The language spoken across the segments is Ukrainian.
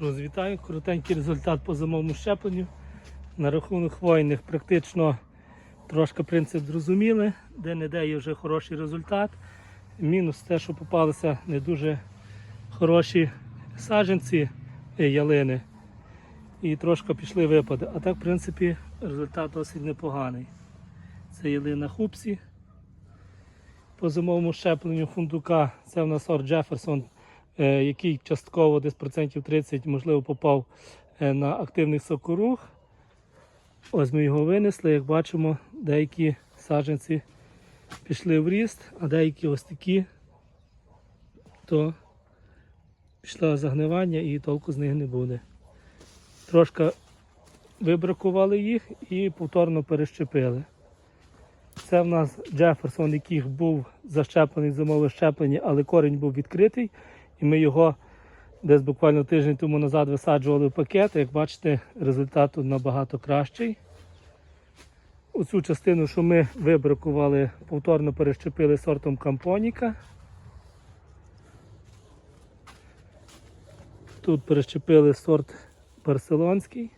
Друзі, вітаю. Коротенький результат по зимовому щепленню. На рахунок хвойних практично трошки принцип зрозуміли, де-не-де є вже хороший результат. Мінус те, що попалися не дуже хороші саджанці е, ялини. І трошки пішли випади. А так, в принципі, результат досить непоганий. Це ялина хупсі. По зимовому щепленню фундука це в нас сорт Джеферсон, який частково десь процентів 30 можливо попав е, на активний сокорух. Ось ми його винесли, як бачимо, деякі саджанці пішли в ріст, а деякі ось такі, то пішло загнивання і толку з них не буде. Трошки вибракували їх і повторно перещепили. Це в нас Джеферсон, який був защеплений зимове щеплення, але корінь був відкритий. І ми його десь буквально тиждень тому назад висаджували в пакет. Як бачите, результат тут набагато кращий. Оцю частину, що ми вибракували, повторно перещепили сортом кампоніка. Тут перещепили сорт барселонський,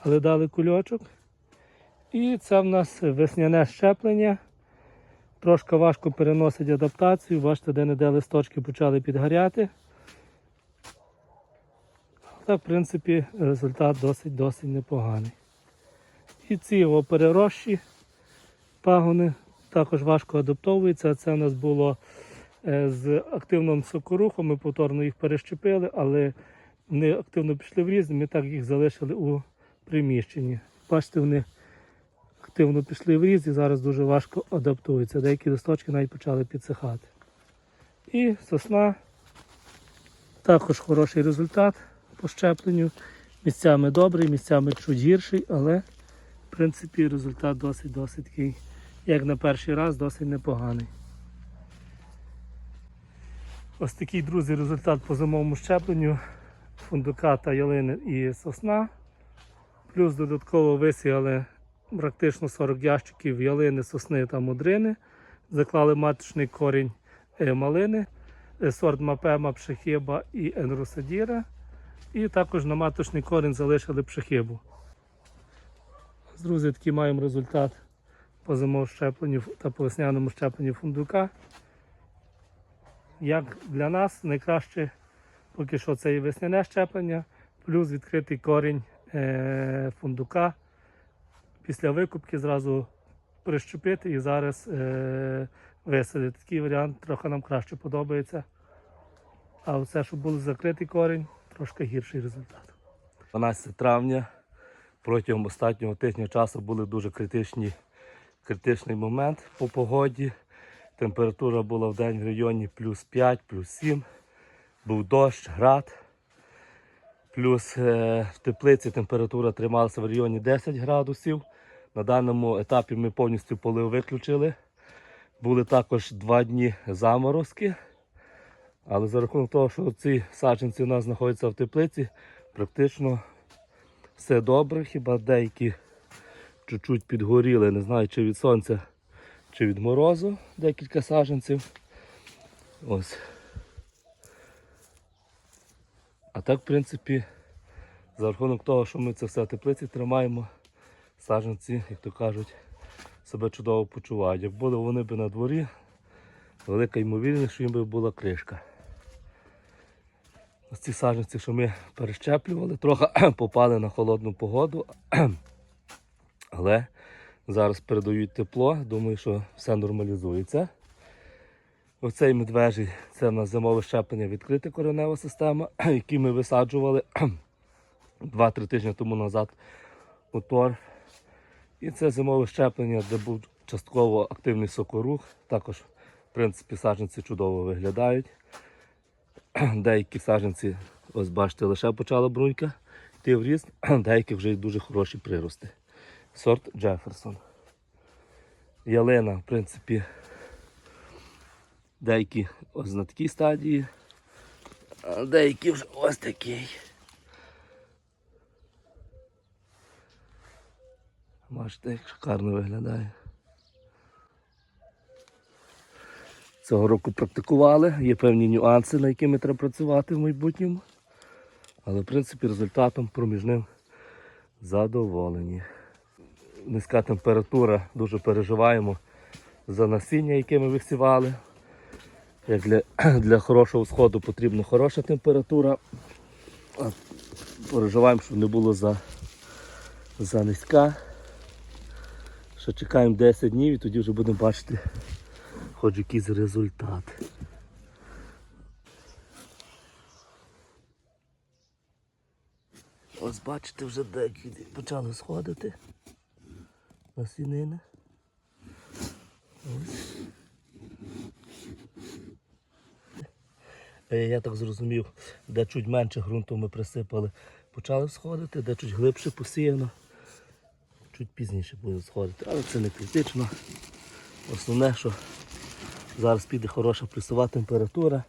але дали кульочок. І це в нас весняне щеплення. Трошки важко переносить адаптацію. Бачите, де-не-де листочки почали підгоряти. Так, в принципі, результат досить-досить непоганий. І ці його перерощі пагони також важко адаптовуються. Це у нас було е, з активним сокорухом. Ми повторно їх перещепили, але вони активно пішли в різні, ми так їх залишили у приміщенні. Бачите, вони активно пішли в різ і зараз дуже важко адаптуються. Деякі листочки навіть почали підсихати. І сосна також хороший результат по щепленню. Місцями добрий, місцями чуть гірший, але в принципі результат досить-досить такий, як на перший раз, досить непоганий. Ось такий, друзі, результат по зимовому щепленню фундука та ялини і сосна. Плюс додатково висіяли практично 40 ящиків ялини, сосни та мудрини. Заклали маточний корінь е, малини, е, сорт Мапема, пшехиба і енрусадіра. І також на маточний корінь залишили пшехибу. Друзі, такий маємо результат по зимовому щепленню та по весняному щепленню фундука. Як для нас найкраще поки що це і весняне щеплення, плюс відкритий корінь е, фундука після викупки зразу прищепити і зараз е, висадити. Такий варіант трохи нам краще подобається. А оце, щоб був закритий корінь, трошки гірший результат. 12 травня протягом останнього тижня часу були дуже критичні, критичний момент по погоді. Температура була в день в районі плюс 5, плюс 7. Був дощ, град. Плюс е, в теплиці температура трималася в районі 10 градусів. На даному етапі ми повністю полив виключили. Були також два дні заморозки. Але за рахунок того, що ці саджанці у нас знаходяться в теплиці, практично все добре, хіба деякі чуть-чуть підгоріли, не знаю, чи від сонця, чи від морозу, декілька саджанців. Ось. А так, в принципі, за рахунок того, що ми це все в теплиці тримаємо, саджанці, як то кажуть, себе чудово почувають. Як були вони б на дворі, велика ймовірність, що їм би була кришка. Ось ці саджанці, що ми перещеплювали, трохи попали на холодну погоду. Але зараз передають тепло, думаю, що все нормалізується. Оцей медвежий це в нас зимове щеплення відкрита коренева система, які ми висаджували 2-3 тижні тому назад у торф. І це зимове щеплення, де був частково активний сокорух. Також, в принципі, саджанці чудово виглядають. Деякі саджанці, ось бачите, лише почала брунька йти в ріст, деякі вже й дуже хороші прирости. Сорт Джеферсон. Ялина, в принципі, деякі ось на такій стадії, а деякі вже ось такий. Бачите, як шикарно виглядає. Цього року практикували, є певні нюанси, на якими треба працювати в майбутньому. Але в принципі результатом проміжним задоволені. Низька температура, дуже переживаємо за насіння, яке ми висівали. Як для, для хорошого сходу потрібна хороша температура. Переживаємо, щоб не було за, за низька. Ще чекаємо 10 днів і тоді вже будемо бачити хоч якийсь результат. Ось бачите, вже деякі почали сходити насінини. Ось. Е, Я так зрозумів, де чуть менше ґрунту ми присипали, почали сходити, де чуть глибше посіяно, чуть пізніше буде сходити. Але це не критично. Основне, що зараз піде хороша плюсова температура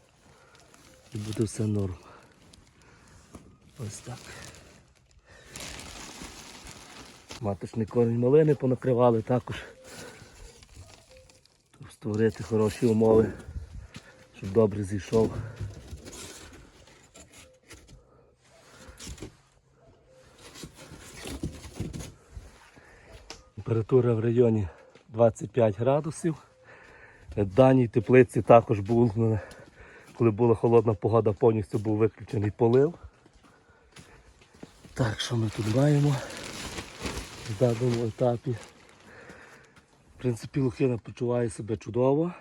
і буде все норм. Ось так. Маточний корінь малини понакривали також. Щоб створити хороші умови, щоб добре зійшов. Температура в районі 25 градусів. В даній теплиці також був, коли була холодна погода, повністю був виключений полив. Так, що ми тут маємо в даному етапі? В принципі, лухина почуває себе чудово.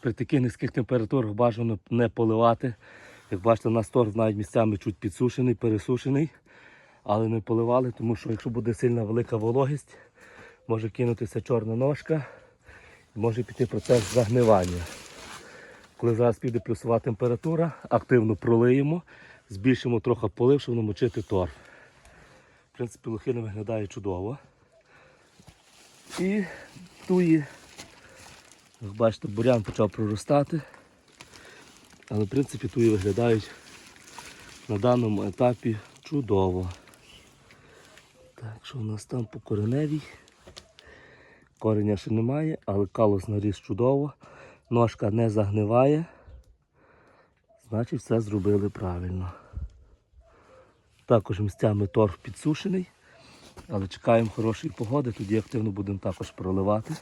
При таких низьких температурах бажано не поливати. Як бачите, у нас торф навіть місцями чуть підсушений, пересушений, але не поливали, тому що якщо буде сильна велика вологість, може кинутися чорна ножка і може піти процес загнивання. Коли зараз піде плюсова температура, активно пролиємо, збільшимо трохи полив, щоб намочити торф. В принципі, лохина виглядає чудово. І туї, як бачите, бурян почав проростати. Але в принципі туї виглядають на даному етапі чудово. Так, що у нас там по кореневій? Кореня ще немає, але калус наріс чудово. Ножка не загниває. Значить все зробили правильно. Також місцями торф підсушений, але чекаємо хорошої погоди, тоді активно будемо також проливати.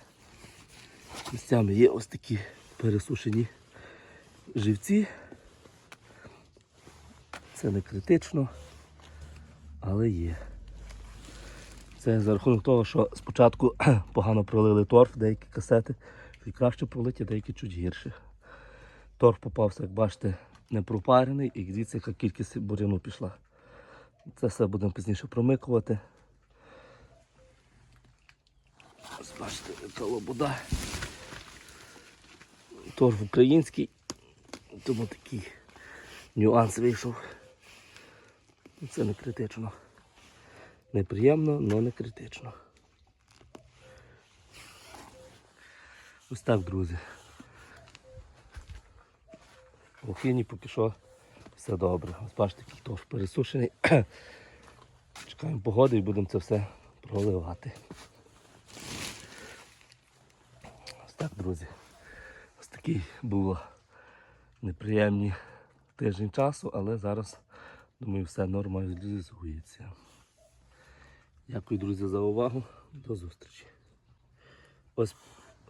Місцями є ось такі пересушені живці. Це не критично, але є. Це за рахунок того, що спочатку погано пролили торф, деякі касети, чуть краще пролиті, деякі чуть гірше. Торф попався, як бачите, не пропарений і дивіться, яка кількість буряну пішла. Це все будемо пізніше промикувати. Ось бачите, яка лобода. Торф український, тому такий нюанс вийшов. Це не критично. Неприємно, але не критично. Ось так, друзі. В Охіні поки що все добре. Ось бачите, який пересушений. Чекаємо погоди і будемо це все проливати. Ось так, друзі. Ось такий було неприємний тиждень часу, але зараз, думаю, все нормалізується. Дякую, друзі, за увагу. До зустрічі. Ось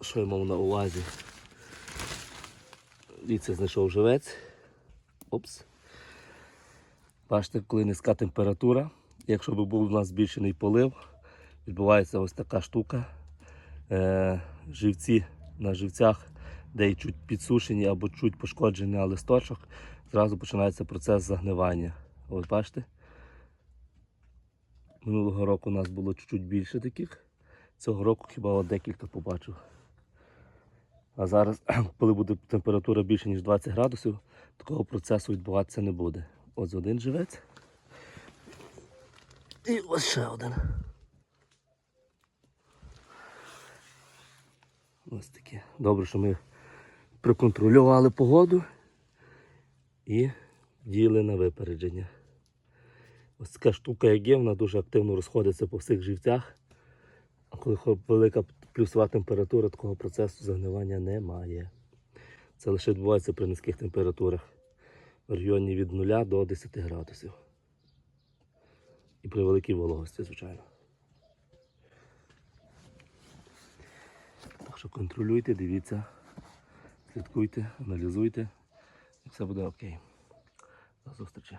що я мав на увазі. Дивіться, знайшов живець. Опс. Бачите, коли низька температура, якщо б був у нас збільшений полив, відбувається ось така штука. Е, живці на живцях, де й чуть підсушені або чуть пошкоджені листочок, зразу починається процес загнивання. Ось бачите? Минулого року у нас було чуть-чуть більше таких. Цього року хіба декілька побачив. А зараз, коли буде температура більше, ніж 20 градусів, такого процесу відбуватися не буде. Ось один живець. І ось ще один. Ось таке. Добре, що ми проконтролювали погоду і діяли на випередження. Ось така штука, як є, вона дуже активно розходиться по всіх живцях. А коли велика плюсова температура, такого процесу загнивання немає. Це лише відбувається при низьких температурах в районі від 0 до 10 градусів. І при великій вологості, звичайно. Так що контролюйте, дивіться, слідкуйте, аналізуйте і все буде окей. До зустрічі.